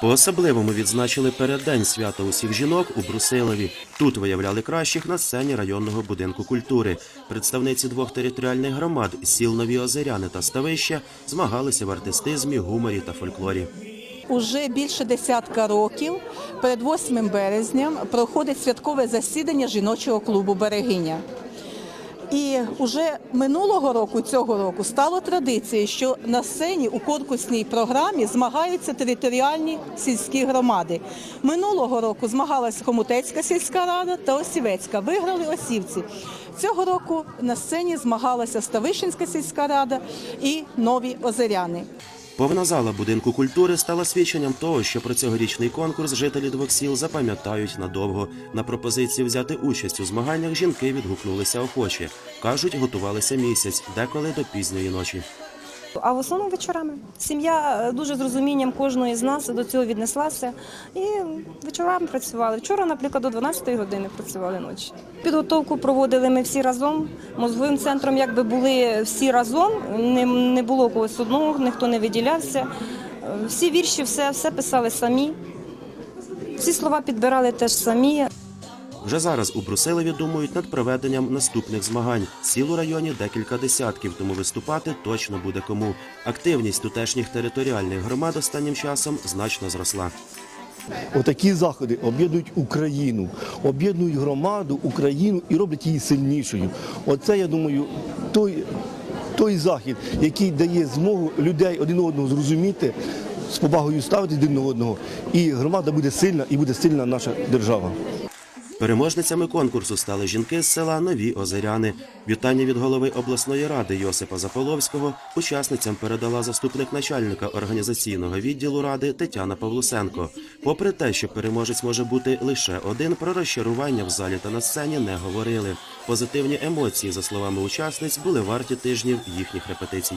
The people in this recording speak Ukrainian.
По-особливому відзначили переддень свята усіх жінок у Брусилові. Тут виявляли кращих на сцені районного будинку культури. Представниці двох територіальних громад сіл Нові Озеряни та Ставища змагалися в артистизмі, гуморі та фольклорі. Уже більше десятка років перед 8 березням проходить святкове засідання жіночого клубу Берегиня. І уже минулого року, цього року, стало традицією, що на сцені у конкурсній програмі змагаються територіальні сільські громади. Минулого року змагалась Хомутецька сільська рада та Осівецька. Виграли осівці. Цього року на сцені змагалася Ставищенська сільська рада і Нові Озеряни. Повна зала будинку культури стала свідченням того, що про цьогорічний конкурс жителі двох сіл запам'ятають надовго. На пропозицію взяти участь у змаганнях жінки відгукнулися охоче. кажуть, готувалися місяць, деколи до пізньої ночі. А в основному вечорами. Сім'я е, дуже з розумінням кожної з нас до цього віднеслася. І вечорами працювали. Вчора, наприклад, до 12-ї години працювали ночі. Підготовку проводили ми всі разом. Мозговим центром якби були всі разом, не, не було когось одного, ніхто не виділявся. Е, Всі вірші, все, все писали самі. Всі слова підбирали теж самі. Вже зараз у Брусилові думають над проведенням наступних змагань. Сіл у районі декілька десятків, тому виступати точно буде кому. Активність тутешніх територіальних громад останнім часом значно зросла. Отакі заходи об'єднують Україну, об'єднують громаду, Україну і роблять її сильнішою. Оце, я думаю, той, той захід, який дає змогу людей один одного зрозуміти, з повагою ставити один одного. І громада буде сильна, і буде сильна наша держава. Переможницями конкурсу стали жінки з села Нові Озеряни. Вітання від голови обласної ради Йосипа Заполовського учасницям передала заступник начальника організаційного відділу ради Тетяна Павлусенко. Попри те, що переможець може бути лише один, про розчарування в залі та на сцені не говорили. Позитивні емоції, за словами учасниць, були варті тижнів їхніх репетицій.